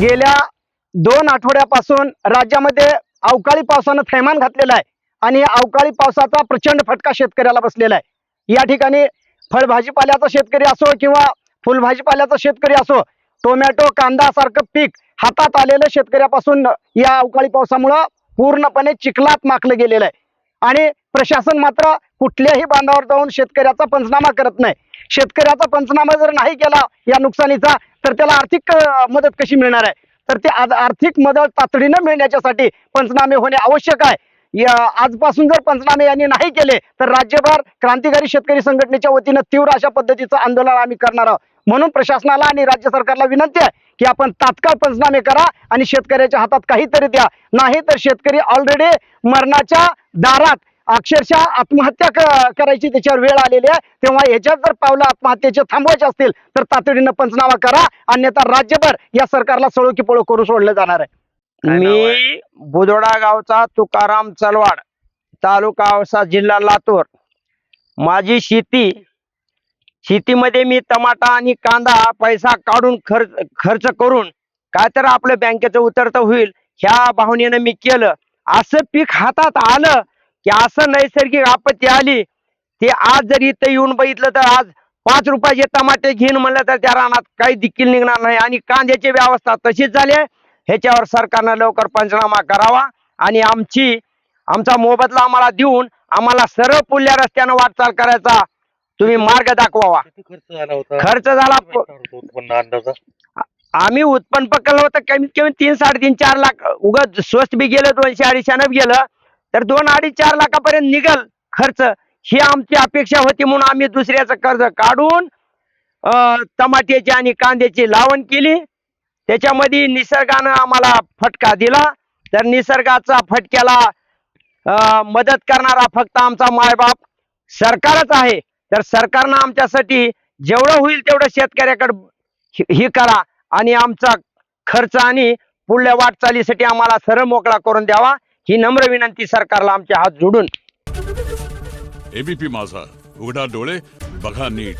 गेल्या दोन आठवड्यापासून राज्यामध्ये अवकाळी पावसानं थैमान घातलेलं आहे आणि अवकाळी पावसाचा प्रचंड फटका शेतकऱ्याला बसलेला आहे. या ठिकाणी फळभाजीपाल्याचा शेतकरी असो किंवा फुलभाजीपाल्याचा शेतकरी असो टोमॅटो कांदा सारखं पीक हातात आलेलं शेतकऱ्यापासून या अवकाळी पावसामुळं पूर्णपणे चिखलात माखलं गेलेलं आहे. आणि प्रशासन मात्र कुठल्याही बांधावर जाऊन शेतकऱ्याचा पंचनामा करत नाही. शेतकऱ्याचा पंचनामा जर नाही केला या नुकसानीचा तर त्याला आर्थिक मदत कशी मिळणार आहे? तर ते आज आर्थिक मदत तातडीनं मिळण्याच्यासाठी पंचनामे होणे आवश्यक आहे. या आजपासून जर पंचनामे यांनी नाही केले तर राज्यभर क्रांतिकारी शेतकरी संघटनेच्या वतीनं तीव्र अशा पद्धतीचं आंदोलन आम्ही करणार आहोत. म्हणून प्रशासनाला आणि राज्य सरकारला विनंती आहे की आपण तात्काळ पंचनामे करा आणि शेतकऱ्याच्या हातात काहीतरी द्या. नाही तर शेतकरी ऑलरेडी मरणाच्या दारात अक्षरशः आत्महत्या करायची त्याच्यावर वेळ आलेली आहे. तेव्हा ह्याच्यात जर पावलं आत्महत्येचे थांबवायचे असतील तर तातडीनं पंचनामा करा. अन्यथा राज्यभर या सरकारला सळो की पळो करून सोडलं जाणार आहे? मी बुदोडा गावचा तुकाराम चलवाड तालुका औसा जिल्हा लातूर. माझी शेती शेतीमध्ये मी टमाटा आणि कांदा पैसा काढून खर्च खर्च करून काय तर आपलं बँकेचं उतरतं होईल ह्या भावनेनं मी केलं. असं पीक हातात आलं की असं नैसर्गिक आपत्ती आली ते आज जर इथं येऊन बघितलं तर आज पाच रुपयाचे टमाटे घेईन म्हणलं तर त्या रानात काही दिक्कल निघणार नाही. आणि कांद्याची व्यवस्था तशीच झाली आहे. ह्याच्यावर सरकारनं लवकर पंचनामा करावा आणि आमची आमचा मोबदला आम्हाला देऊन आम्हाला सरळ पुढल्या रस्त्यानं वाटचाल करायचा तुम्ही मार्ग दाखवावा. खर्च झाला होता? खर्च आम्ही उत्पन्न पकडलं होतं कमीत कमी तीन साडेतीन चार लाख उगत स्वस्त बी गेलं दोनशे अडीचशे गेलं. तर दोन अडीच चार लाखापर्यंत निघल खर्च. ही आमची अपेक्षा होती म्हणून आम्ही दुसऱ्याचं कर्ज काढून अं, टमाट्याची आणि कांद्याची लावण केली. त्याच्यामध्ये निसर्गानं आम्हाला फटका दिला. तर निसर्गाचा फटक्याला अं, मदत करणारा फक्त आमचा मायबाप सरकारच आहे. तर सरकारनं आमच्यासाठी जेवढं होईल तेवढं शेतकऱ्याकडे ही हे करा आणि आमचा खर्च आणि पुढल्या वाटचालीसाठी आम्हाला सरळ मोकळा करून द्यावा. ही नम्र विनंती सरकारला आमचे हात जोडून. एबीपी माझा. उघडा डोळे बघा नीट.